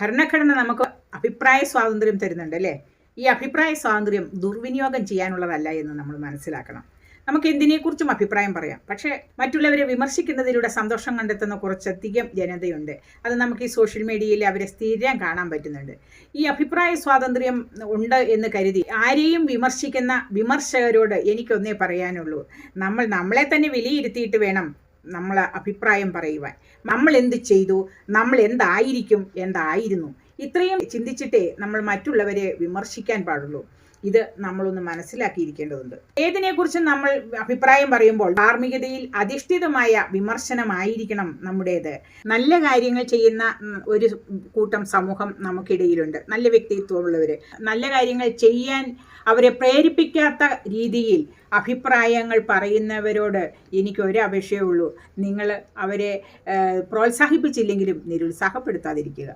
ഭരണഘടന നമുക്ക് അഭിപ്രായ സ്വാതന്ത്ര്യം തരുന്നുണ്ട് അല്ലേ? ഈ അഭിപ്രായ സ്വാതന്ത്ര്യം ദുർവിനിയോഗം ചെയ്യാനുള്ളതല്ല എന്ന് നമ്മൾ മനസ്സിലാക്കണം. നമുക്ക് എന്തിനെക്കുറിച്ചും അഭിപ്രായം പറയാം. പക്ഷേ മറ്റുള്ളവരെ വിമർശിക്കുന്നതിലൂടെ സന്തോഷം കണ്ടെത്തുന്ന കുറച്ചധികം ജനതയുണ്ട്. അത് നമുക്ക് ഈ സോഷ്യൽ മീഡിയയിൽ അവരെ സ്ഥിരം കാണാൻ പറ്റുന്നുണ്ട്. ഈ അഭിപ്രായ സ്വാതന്ത്ര്യം ഉണ്ട് എന്ന് കരുതി ആരെയും വിമർശിക്കുന്ന വിമർശകരോട് എനിക്കൊന്നേ പറയാനുള്ളൂ. നമ്മൾ നമ്മളെ തന്നെ വിലയിരുത്തിയിട്ട് വേണം നമ്മൾ അഭിപ്രായം പറയുവാൻ. നമ്മൾ എന്ത് ചെയ്തു? നമ്മൾ എന്തായിരിക്കും? എന്തായിരുന്നു? ഇത്രയും ചിന്തിച്ചിട്ടേ നമ്മൾ മറ്റുള്ളവരെ വിമർശിക്കാൻ പാടുള്ളൂ. ഇത് നമ്മളൊന്ന് മനസ്സിലാക്കിയിരിക്കേണ്ടതുണ്ട്. ഏതിനെക്കുറിച്ചും നമ്മൾ അഭിപ്രായം പറയുമ്പോൾ ധാർമ്മികതയിൽ അധിഷ്ഠിതമായ വിമർശനമായിരിക്കണം നമ്മുടേത്. നല്ല കാര്യങ്ങൾ ചെയ്യുന്ന ഒരു കൂട്ടം സമൂഹം നമുക്കിടയിലുണ്ട്. നല്ല വ്യക്തിത്വമുള്ളവർ നല്ല കാര്യങ്ങൾ ചെയ്യാൻ അവരെ പ്രേരിപ്പിക്കാത്ത രീതിയിൽ അഭിപ്രായങ്ങൾ പറയുന്നവരോട് എനിക്ക് ഒരു നിങ്ങൾ അവരെ പ്രോത്സാഹിപ്പിച്ചില്ലെങ്കിലും നിരുത്സാഹപ്പെടുത്താതിരിക്കുക.